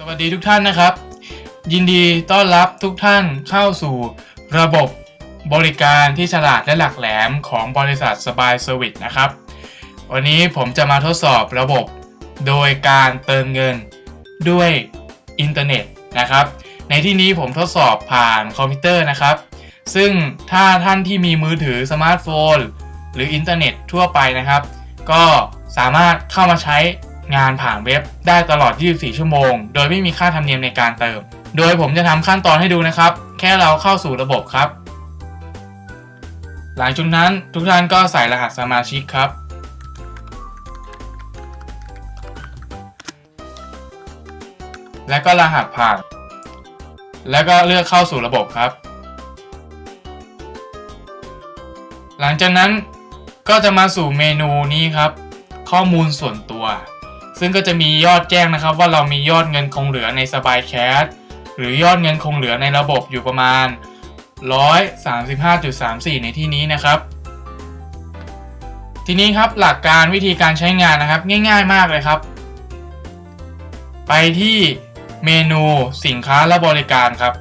สวัสดีทุกท่านนะครับ ยินดีต้อนรับทุกท่านเข้าสู่ระบบบริการที่ฉลาดและหลักแหลมของบริษัทสบายเซอร์วิสนะครับ วันนี้ผมจะมาทดสอบระบบ โดยการเติมเงินด้วยอินเทอร์เน็ตนะครับ ในที่นี้ผมทดสอบผ่านคอมพิวเตอร์นะครับ ซึ่งถ้าท่านที่มีมือถือสมาร์ทโฟน หรืออินเทอร์เน็ตทั่วไปนะครับ ก็สามารถเข้ามาใช้ งานผ่านเว็บได้ตลอด 24 ชั่วโมง โดยไม่มีค่าธรรมเนียมในการเติม โดยผมจะทำขั้นตอนให้ดูนะครับ แค่เราเข้าสู่ระบบครับ หลังจากนั้นทุกท่านก็ใส่รหัสสมาชิกครับและก็รหัสผ่าน แล้วก็เลือกเข้าสู่ระบบครับ หลังจากนั้นก็จะมาสู่เมนูนี้ครับ ข้อมูลส่วนตัว ซึ่งก็จะมียอดแจ้งนะครับ ว่าเรามียอดเงินคงเหลือในสบายแคสหรือยอดเงินคงเหลือในระบบอยู่ประมาณ 135.34 ในที่นี้นะครับ ทีนี้ครับหลักการวิธีการใช้งานนะครับ ง่ายๆมากเลยครับ ไปที่เมนูสินค้าและบริการครับ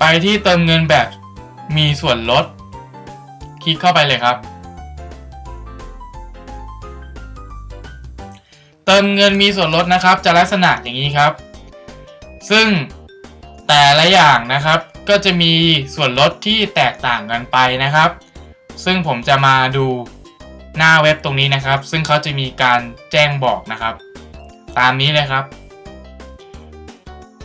ไปที่เติมเงินแบบมีส่วนลด คลิกเข้าไปเลยครับ ติมเงินมีส่วนลดนะครับ จะลักษณะอย่างนี้ครับ ซึ่งแต่ละอย่างนะครับ ก็จะมีส่วนลดที่แตกต่างกันไปนะครับ ซึ่งผมจะมาดูหน้าเว็บตรงนี้นะครับ ซึ่งเขาจะมีการแจ้งบอกนะครับ ตามนี้เลยครับ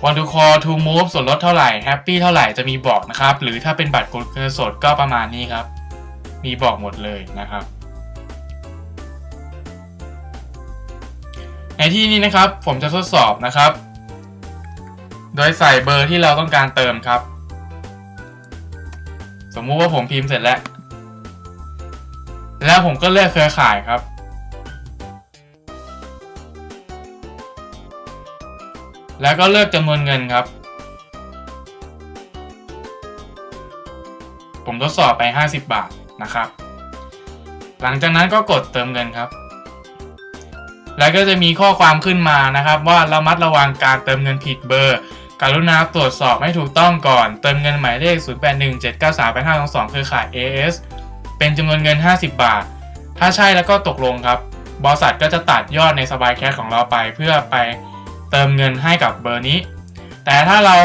วันทูคอทูมูฟส่วนลดเท่าไหร่แฮปปี้เท่าไหร่จะมีบอกนะครับ หรือถ้าเป็นบัตรกดเงินสดก็ประมาณนี้ครับ มีบอกหมดเลยนะครับ ในที่นี้นะครับผมจะทดสอบนะครับ โดยใส่เบอร์ที่เราต้องการเติมครับ สมมุติว่าผมพิมพ์เสร็จแล้ว แล้วผมก็เลือกเครือข่ายครับ แล้วก็เลือกจำนวนเงินครับ ผมทดสอบไป 50 บาทนะครับ หลังจากนั้นก็กดเติมเงินครับ แล้วก็จะมีข้อความขึ้นมานะครับ ว่าระมัดระวังการเติมเงินผิดเบอร์ กรุณาตรวจสอบให้ถูกต้องก่อน เติมเงินหมายเลข 0817938522เครือข่าย AS เป็นจำนวนเงิน 50 บาท ถ้าใช่แล้วก็ตกลงครับ บริษัทก็จะตัดยอดในสบายแคสของเราไปเพื่อไปเติมเงินให้กับเบอร์นี้ แต่ถ้าเรา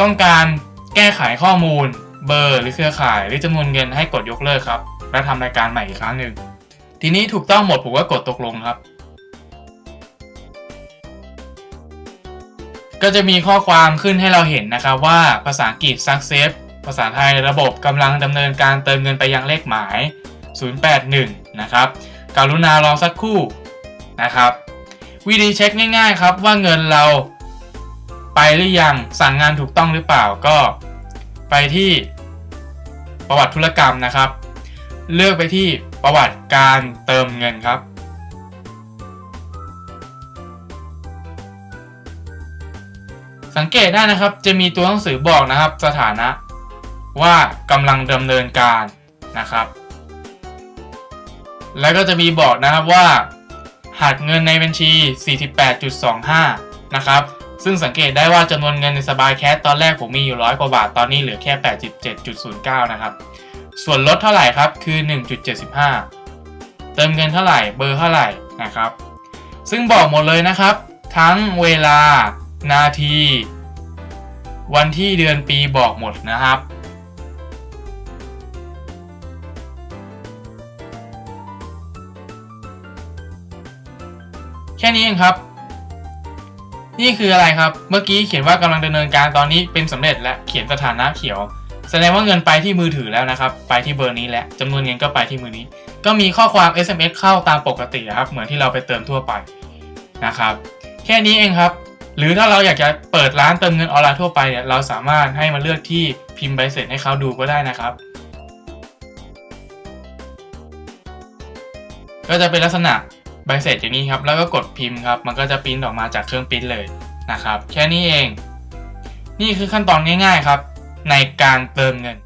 ต้องการแก้ไขข้อมูลเบอร์หรือเครือข่าย หรือจำนวนเงินให้กดยกเลิกครับ และทำรายการใหม่อีกครั้งหนึ่ง ทีนี้ถูกต้องหมดผมก็กดตกลงครับ ก็จะมีข้อความขึ้นให้เราเห็นนะครับว่าภาษาอังกฤษ success ภาษาไทยระบบกำลังดำเนินการเติมเงินไปยังเลขหมาย 081 นะครับกรุณารอสักครู่นะครับ วิธีเช็คง่ายๆครับว่าเงินเราไปหรือยังสั่งงานถูกต้องหรือเปล่าก็ไปที่ประวัติธุรกรรมนะครับ เลือกไปที่ ประวัติการเติมเงินครับ สังเกตได้นะครับจะมีตัวหนังสือบอกนะครับ สถานะว่ากำลังดำเนินการนะครับ แล้วก็จะมีบอกนะครับว่าหักเงินในบัญชี 48.25 นะครับ ซึ่งสังเกตได้ว่าจำนวนเงินในสบายแคสตอนแรกผมมีอยู่ร้อยกว่าบาท ตอนนี้เหลือแค่ 87.09 นะครับ ส่วนลดเท่าไหร่ครับคือ 1.75 เติมเงินเท่าไหร่เบอร์เท่าไหร่นะครับ ซึ่งบอกหมดเลยนะครับ ทั้งเวลา นาที วันที่เดือนปีบอกหมดนะครับแค่นี้เองครับ นี่คืออะไรครับ เมื่อกี้เขียนว่ากำลังดำเนินการตอนนี้เป็นสำเร็จและเขียนสถานะเขียว แสดงว่าเงินไปที่มือถือแล้วนะครับ ไปที่เบอร์นี้และจำนวนเงินก็ไปที่มือนี้ ก็มีข้อความ SMS เข้าตามปกตินะครับ เหมือนที่เราไปเติมทั่วไปนะครับ แค่นี้เองครับ หรือถ้าเราอยากจะเปิดร้านเติมเงินออนไลน์ทั่วไปเนี่ยเราสามารถให้มาเลือกที่พิมพ์ใบเสร็จให้เขาดูก็ได้นะครับ ก็จะเป็นลักษณะใบเสร็จอย่างนี้ครับ แล้วก็กดพิมพ์ครับ มันก็จะปริ้นออกมาจากเครื่องปริ้นเลยนะครับ แค่นี้เอง นี่คือขั้นตอนง่ายๆครับ ในการเติมเงิน